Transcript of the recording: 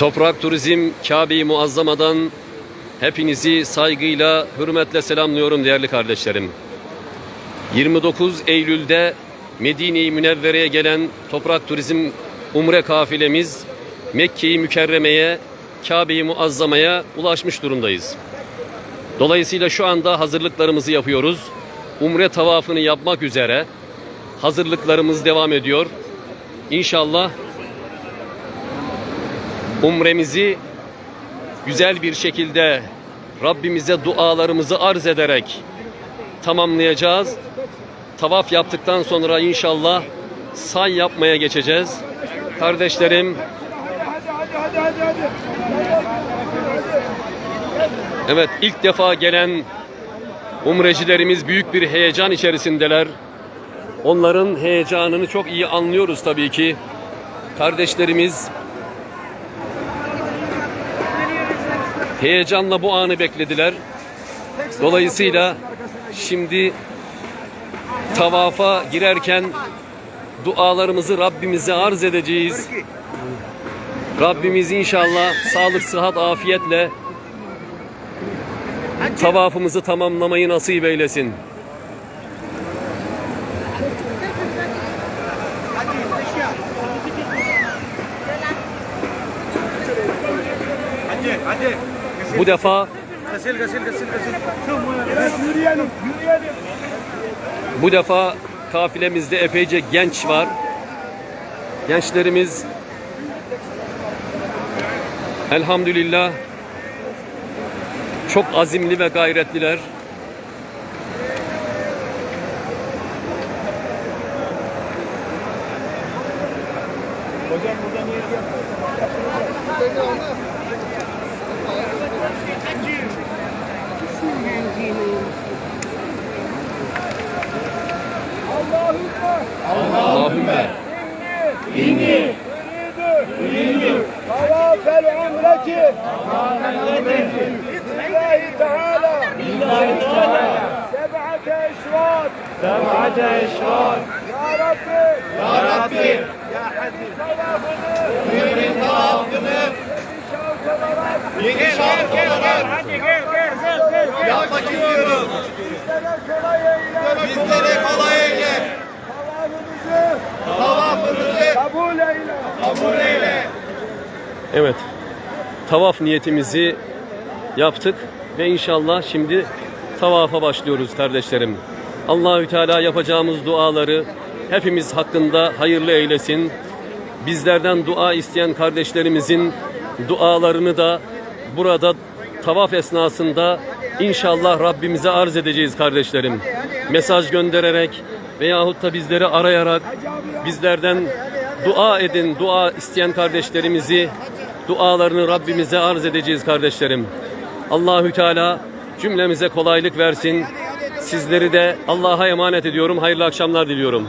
Toprak Turizm Kabe-i Muazzama'dan hepinizi saygıyla, hürmetle selamlıyorum değerli kardeşlerim. 29 Eylül'de Medine-i Münevvere'ye gelen Toprak Turizm Umre kafilemiz Mekke-i Mükerreme'ye, Kabe-i Muazzama'ya ulaşmış durumdayız. Dolayısıyla şu anda hazırlıklarımızı yapıyoruz. Umre tavafını yapmak üzere hazırlıklarımız devam ediyor. İnşallah umremizi güzel bir şekilde Rabbimize dualarımızı arz ederek tamamlayacağız. Tavaf yaptıktan sonra inşallah say yapmaya geçeceğiz. Kardeşlerim Evet ilk defa gelen umrecilerimiz büyük bir heyecan içerisindeler. Onların heyecanını çok iyi anlıyoruz tabii ki. Kardeşlerimiz heyecanla bu anı beklediler. Dolayısıyla şimdi tavafa girerken dualarımızı Rabbimize arz edeceğiz. Rabbimiz inşallah sağlık, sıhhat, afiyetle tavafımızı tamamlamayı nasip eylesin. Hadi hadi. Bu defa yürüyelim, yürüyelim. Bu defa kafilemizde epeyce genç var. Gençlerimiz elhamdülillah çok azimli ve gayretliler. Hocam burada niye Allahümme Allahümme inni uridu tavafel umreti billahi teala. Seb'ate eşvat. Seb'ate eşvar. ya Rabbi. Ya Rabbi. ya hadi. Tavafını Mümin tavafını olarak yeni şart olarak hadi gel gel gel gel yapmak istiyorum. bizlere kolay eyle Bizlere kolay eyle. tavafımızı Tavafımızı kabul eyle kabul eyle. Evet. Tavaf niyetimizi yaptık ve inşallah şimdi tavafa başlıyoruz kardeşlerim. Allahü Teala yapacağımız duaları hepimiz hakkında hayırlı eylesin. Bizlerden dua isteyen kardeşlerimizin dualarını da burada tavaf esnasında inşallah Rabbimize arz edeceğiz kardeşlerim. Mesaj göndererek veyahut da bizleri arayarak bizlerden dua edin, dua isteyen kardeşlerimizi dualarını Rabbimize arz edeceğiz kardeşlerim. Allahü Teala cümlemize kolaylık versin. Sizleri de Allah'a emanet ediyorum. Hayırlı akşamlar diliyorum.